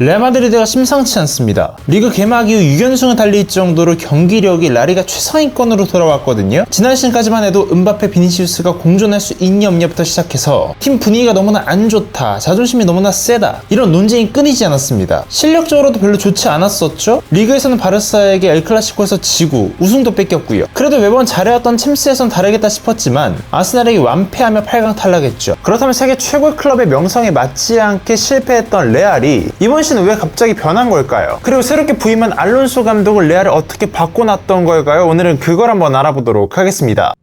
레알 마드리드가 심상치 않습니다. 리그 개막 이후 6연승을 달릴 정도로 경기력이 라리가 최상위권으로 돌아왔거든요. 지난 시즌까지만 해도 은바페 비니시우스가 공존할 수 있냐 없냐부터 시작해서 팀 분위기가 너무나 안 좋다, 자존심이 너무나 세다 이런 논쟁이 끊이지 않았습니다. 실력적으로도 별로 좋지 않았었죠. 리그에서는 바르사에게 엘클라시코에서 지고 우승도 뺏겼고요. 그래도 매번 잘해왔던 챔스에선 다르겠다 싶었지만 아스날에게 완패하며 8강 탈락했죠. 그렇다면 세계 최고의 클럽의 명성에 맞지 않게 실패했던 레알이 이번 시즌 왜 갑자기 변한 걸까요? 그리고 새롭게 부임한 알론소 감독을 레알을 어떻게 바꿔놨던 걸까요? 오늘은 그걸 한번 알아보도록 하겠습니다.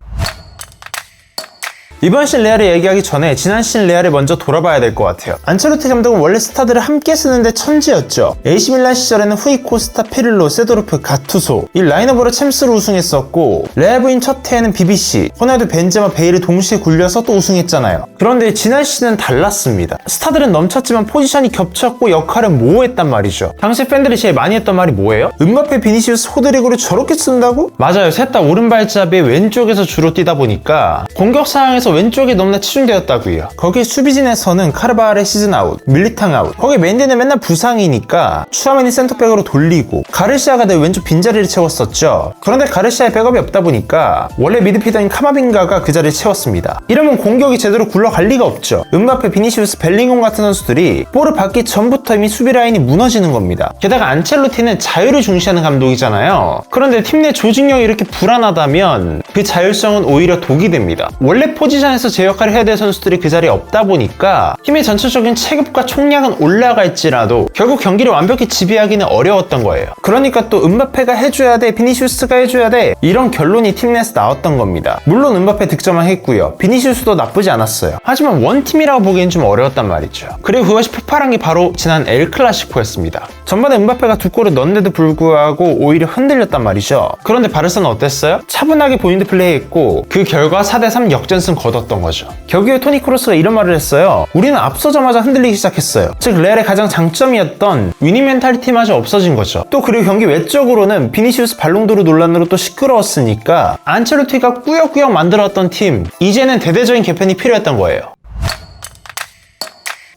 이번 시즌 레알을 얘기하기 전에 지난 시즌 레알을 먼저 돌아봐야 될 것 같아요. 안첼로티 감독은 원래 스타들을 함께 쓰는데 천재였죠. AC 밀란 시절에는 후이 코스타, 피를로, 세도르프, 가투소 이 라인업으로 챔스를 우승했었고 레알 부인 첫 해에는 BBC, 호날두, 벤제마, 베일을 동시에 굴려서 또 우승했잖아요. 그런데 지난 시즌은 달랐습니다. 스타들은 넘쳤지만 포지션이 겹쳤고 역할은 모호했단 말이죠. 당시 팬들이 제일 많이 했던 말이 뭐예요? 음바페, 비니시우스, 호드리고를 저렇게 쓴다고? 맞아요. 셋 다 오른발잡이 왼쪽에서 주로 뛰다 보니까 공격 상황에서 왼쪽에 너무나 치중되었다고요. 거기 수비진에서는 카르바알의 시즌 아웃, 밀리탕 아웃. 거기 맨디는 맨날 부상이니까 추아맨이 센터백으로 돌리고 가르시아가 내 왼쪽 빈자리를 채웠었죠. 그런데 가르시아의 백업이 없다 보니까 원래 미드필더인 카마빈가가 그 자리를 채웠습니다. 이러면 공격이 제대로 굴러갈 리가 없죠. 음바페, 비니시우스, 벨링엄 같은 선수들이 볼을 받기 전부터 이미 수비 라인이 무너지는 겁니다. 게다가 안첼로티는 자유를 중시하는 감독이잖아요. 그런데 팀 내 조직력이 이렇게 불안하다면 그 자율성은 오히려 독이 됩니다. 원래 포지션 에서 제 역할을 해야 될 선수들이 그 자리에 없다 보니까 팀의 전체적인 체급과 총량은 올라갈지라도 결국 경기를 완벽히 지배하기는 어려웠던 거예요. 그러니까 또 음바페가 해줘야 돼, 비니시우스가 해줘야 돼 이런 결론이 팀 내에서 나왔던 겁니다. 물론 음바페 득점을 했고요. 비니시우스도 나쁘지 않았어요. 하지만 원팀이라고 보기엔 좀 어려웠단 말이죠. 그리고 그것이 폭발한 게 바로 지난 엘 클라시코였습니다. 전반에 음바페가 두 골을 넣는데도 불구하고 오히려 흔들렸단 말이죠. 그런데 바르사는 어땠어요? 차분하게 본인도 플레이했고 그 결과 4대3 역전승 거뒀던 거죠. 격유의 토니 크로스가 이런 말을 했어요. 우리는 앞서자마자 흔들리기 시작했어요. 즉 레알의 가장 장점이었던 위닝 멘탈리티마저 없어진 거죠. 또 그리고 경기 외적으로는 비니시우스 발롱도르 논란으로 또 시끄러웠으니까 안첼로티가 꾸역꾸역 만들어왔던 팀 이제는 대대적인 개편이 필요했던 거예요.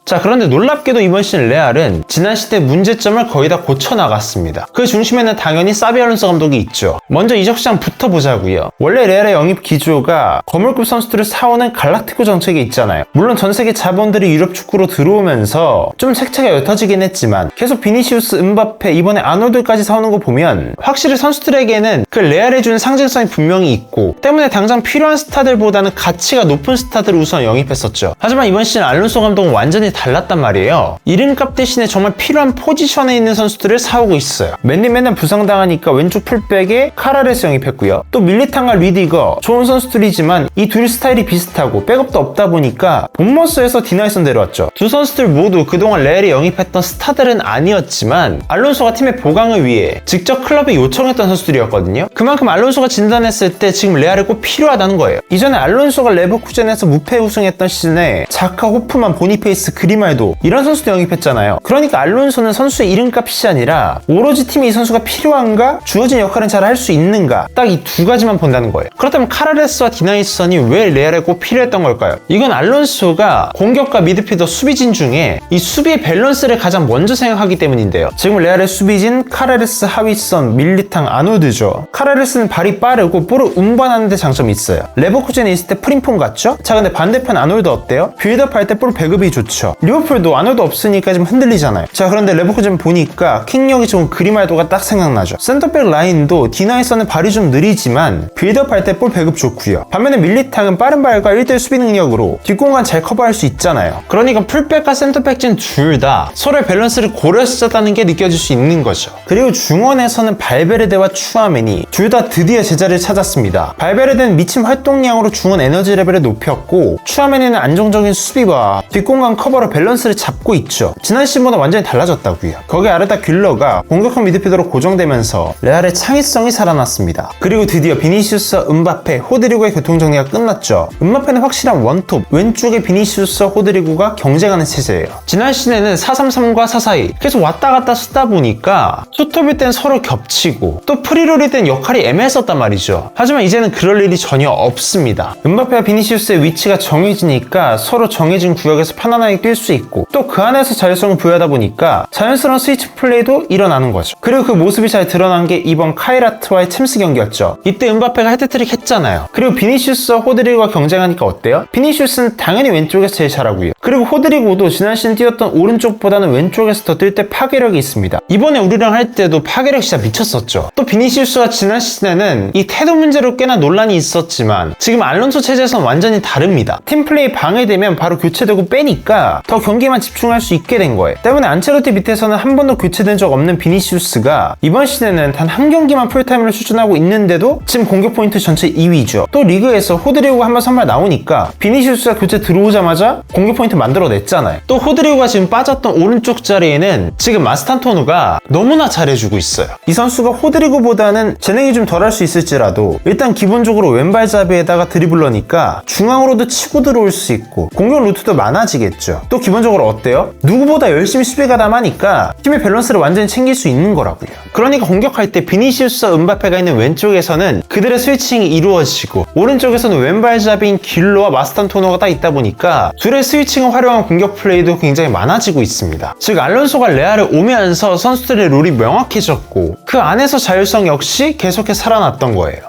자 그런데 놀랍게도 이번 시즌 레알은 지난 시대 문제점을 거의 다 고쳐나갔습니다. 그 중심에는 당연히 사비 알론소 감독이 있죠. 먼저 이적 시장부터 보자고요. 원래 레알의 영입 기조가 거물급 선수들을 사오는 갈락티코 정책이 있잖아요. 물론 전 세계 자본들이 유럽 축구로 들어오면서 좀 색채가 옅어지긴 했지만 계속 비니시우스, 음바페, 이번에 아놀드까지 사오는 거 보면 확실히 선수들에게는 그 레알에 주는 상징성이 분명히 있고 때문에 당장 필요한 스타들보다는 가치가 높은 스타들을 우선 영입했었죠. 하지만 이번 시즌 알론소 감독은 완전히 달랐단 말이에요. 이름값 대신에 정말 필요한 포지션에 있는 선수들을 사오고 있어요. 맨날 맨날 부상당하니까 왼쪽 풀백에 카라레스 영입했고요. 또 밀리탕과 리디거 좋은 선수들이지만 이 둘 스타일이 비슷하고 백업도 없다 보니까 본머스에서 디나이선 데려왔죠. 두 선수들 모두 그동안 레알이 영입했던 스타들은 아니었지만 알론소가 팀의 보강을 위해 직접 클럽에 요청했던 선수들이었거든요. 그만큼 알론소가 진단했을 때 지금 레알이 꼭 필요하다는 거예요. 이전에 알론소가 레버쿠젠에서 무패 우승했던 시즌에 자카, 호프만, 보니페이스, 그리말도 이런 선수도 영입했잖아요. 그러니까 알론소는 선수의 이름값이 아니라 오로지 팀에 이 선수가 필요한가? 주어진 역할은 잘 할 수 있는가? 딱 이 두 가지만 본다는 거예요. 그렇다면 카라레스와 디나이선이 왜 레알에 꼭 필요했던 걸까요? 이건 알론소가 공격과 미드필더 수비진 중에 이 수비의 밸런스를 가장 먼저 생각하기 때문인데요. 지금 레알의 수비진 카라레스 하위선 밀리탕 아노드죠. 카라레스는 발이 빠르고 볼을 운반하는 데 장점이 있어요. 레버쿠젠에 있을 때 프림폰 같죠? 자 근데 반대편 아놀드 어때요? 빌드업 할 때 볼 배급이 좋죠. 리버풀도 아놀드 없으니까 좀 흔들리잖아요. 자 그런데 레버쿠젠 보니까 킥력이 좋은 그리말도가 딱 생각나죠. 센터백 라인도 디나이선은 발이 좀 느리지만 빌드업 할 때 볼 배급 좋고요. 반면에 밀리탕은 빠른 발과 1대1 수비 능력으로 뒷공간 잘 커버할 수 있잖아요. 그러니까 풀백과 센터백진 둘 다 서로의 밸런스를 고려했었다는 게 느껴질 수 있는 거죠. 그리고 중원에서는 발베르데와 추아멘이 둘 다 드디어 제자리를 찾았습니다. 발베르데는 미친 활동량으로 중원 에너지 레벨을 높였고 추아멘이는 안정적인 수비와 뒷공간 커버 로 밸런스를 잡고 있죠. 지난 시즌보다 완전히 달라졌다고요. 거기에 아르다 귤러가 공격형 미드필더로 고정되면서 레알의 창의성이 살아났습니다. 그리고 드디어 비니시우스, 음바페, 호드리고의 교통정리가 끝났죠. 음바페는 확실한 원톱, 왼쪽에 비니시우스, 호드리고가 경쟁하는 체제예요. 지난 시즌에는 433과 442 계속 왔다 갔다 쓰다 보니까 투톱일 땐 서로 겹치고 또 프리롤일 땐 역할이 애매했었단 말이죠. 하지만 이제는 그럴 일이 전혀 없습니다. 음바페와 비니시우스의 위치가 정해지니까 서로 정해진 구역에서 편안하게 뛸 뛸수 있고 또 그 안에서 자율성을 부여하다 보니까 자연스러운 스위치 플레이도 일어나는 거죠. 그리고 그 모습이 잘 드러난 게 이번 카이라트와의 챔스 경기였죠. 이때 은바페가 헤드트릭 했잖아요. 그리고 비니시우스와 호드리고가 경쟁하니까 어때요? 비니시우스는 당연히 왼쪽에서 제일 잘하고요. 그리고 호드리고도 지난 시즌 뛰었던 오른쪽보다는 왼쪽에서 더 뛸 때 파괴력이 있습니다. 이번에 우리랑 할 때도 파괴력 진짜 미쳤었죠. 또 비니시우스가 지난 시즌에는 이 태도 문제로 꽤나 논란이 있었지만 지금 알론소 체제에서는 완전히 다릅니다. 팀 플레이 방해되면 바로 교체되고 빼니까 더 경기에만 집중할 수 있게 된 거예요. 때문에 안체로티 밑에서는 한 번도 교체된 적 없는 비니시우스가 이번 시즌에는 단 한 경기만 풀타임을 수준하고 있는데도 지금 공격 포인트 전체 2위죠. 또 리그에서 호드리고가 한번 선발 나오니까 비니시우스가 교체 들어오자마자 공격 포인트 만들어냈잖아요. 또 호드리고가 지금 빠졌던 오른쪽 자리에는 지금 마스탄토누가 너무나 잘해주고 있어요. 이 선수가 호드리고보다는 재능이 좀 덜할 수 있을지라도 일단 기본적으로 왼발잡이에다가 드리블러니까 중앙으로도 치고 들어올 수 있고 공격 루트도 많아지겠죠. 또 기본적으로 어때요? 누구보다 열심히 수비 가담 하니까 팀의 밸런스를 완전히 챙길 수 있는 거라고요. 그러니까 공격할 때 비니시우스와 은바페가 있는 왼쪽에서는 그들의 스위칭이 이루어지고 오른쪽에서는 왼발잡이인 길로와 마스탄토노가 딱 있다 보니까 둘의 스위칭을 활용한 공격 플레이도 굉장히 많아지고 있습니다. 즉 알론소가 레알에 오면서 선수들의 룰이 명확해졌고 그 안에서 자율성 역시 계속해 살아났던 거예요.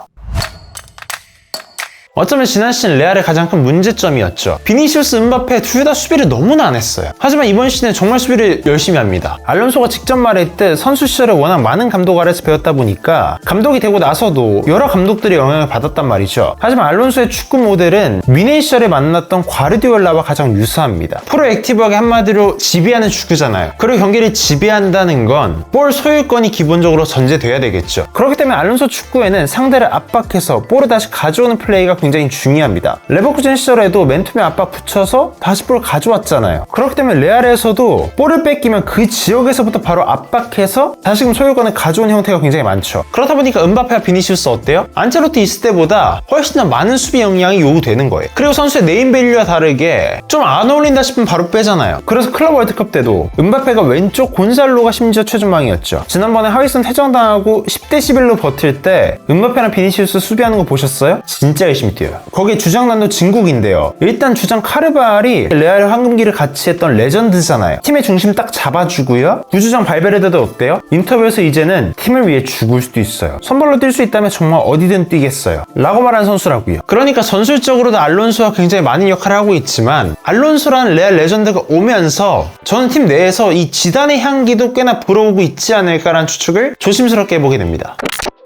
어쩌면 지난 시즌 레알의 가장 큰 문제점이었죠. 비니시우스, 은바페 둘 다 수비를 너무나 안 했어요. 하지만 이번 시즌에 정말 수비를 열심히 합니다. 알론소가 직접 말했듯 선수 시절에 워낙 많은 감독 아래서 배웠다 보니까 감독이 되고 나서도 여러 감독들의 영향을 받았단 말이죠. 하지만 알론소의 축구 모델은 미네 시절에 만났던 과르디올라와 가장 유사합니다. 프로 액티브하게 한마디로 지배하는 축구잖아요. 그리고 경기를 지배한다는 건 볼 소유권이 기본적으로 전제돼야 되겠죠. 그렇기 때문에 알론소 축구에는 상대를 압박해서 볼을 다시 가져오는 플레이가 굉장히 중요합니다. 레버쿠젠 시절에도 맨투맨 압박 붙여서 다시 볼 가져왔잖아요. 그렇기 때문에 레알에서도 볼을 뺏기면 그 지역에서부터 바로 압박해서 다시금 소유권을 가져온 형태가 굉장히 많죠. 그러다 보니까 은바페와 비니시우스 어때요? 안첼로티 있을 때보다 훨씬 더 많은 수비 역량이 요구되는 거예요. 그리고 선수의 네임 밸류와 다르게 좀 안 어울린다 싶으면 바로 빼잖아요. 그래서 클럽 월드컵 때도 은바페가 왼쪽 곤살로가 심지어 최전방이었죠. 지난번에 하위선 퇴장당하고 10대 11로 버틸 때 은바페랑 비니시우스 수비하는 거 보셨어요? 진짜 열심히 뛰어요. 거기에 주장난도 진국인데요. 일단 주장 카르발이 레알 황금기를 같이 했던 레전드잖아요. 팀의 중심 딱 잡아주고요. 부주장 발베르데도 어때요? 인터뷰에서 이제는 팀을 위해 죽을 수도 있어요. 선발로 뛸 수 있다면 정말 어디든 뛰겠어요. 라고 말한 선수라고요. 그러니까 전술적으로도 알론소가 굉장히 많은 역할을 하고 있지만 알론소라는 레알 레전드가 오면서 저는 팀 내에서 이 지단의 향기도 꽤나 불어오고 있지 않을까라는 추측을 조심스럽게 해보게 됩니다.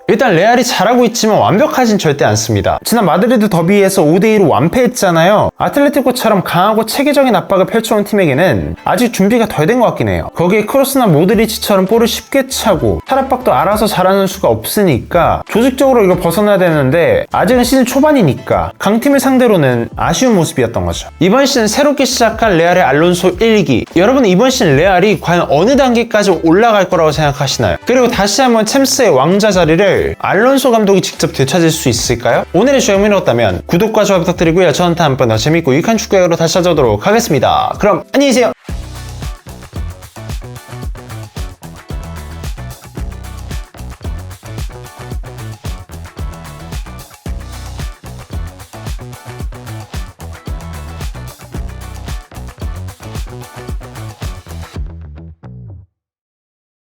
일단 레알이 잘하고 있지만 완벽하진 절대 않습니다. 지난 마드리드 더비에서 5대2로 완패했잖아요. 아틀레티코처럼 강하고 체계적인 압박을 펼쳐온 팀에게는 아직 준비가 덜 된 것 같긴 해요. 거기에 크로스나 모드리치처럼 볼을 쉽게 차고 탈압박도 알아서 잘하는 수가 없으니까 조직적으로 이걸 벗어나야 되는데 아직은 시즌 초반이니까 강팀을 상대로는 아쉬운 모습이었던 거죠. 이번 시즌 새롭게 시작한 레알의 알론소 1기 여러분 이번 시즌 레알이 과연 어느 단계까지 올라갈 거라고 생각하시나요? 그리고 다시 한번 챔스의 왕자 자리를 알론소 감독이 직접 되찾을 수 있을까요? 오늘의 주영민이 었다면 구독과 좋아요 부탁드리고요. 저는 다음번에 더 재밌고 유익한 축구 이야기로 다시 찾아오도록 하겠습니다. 그럼 안녕히 계세요.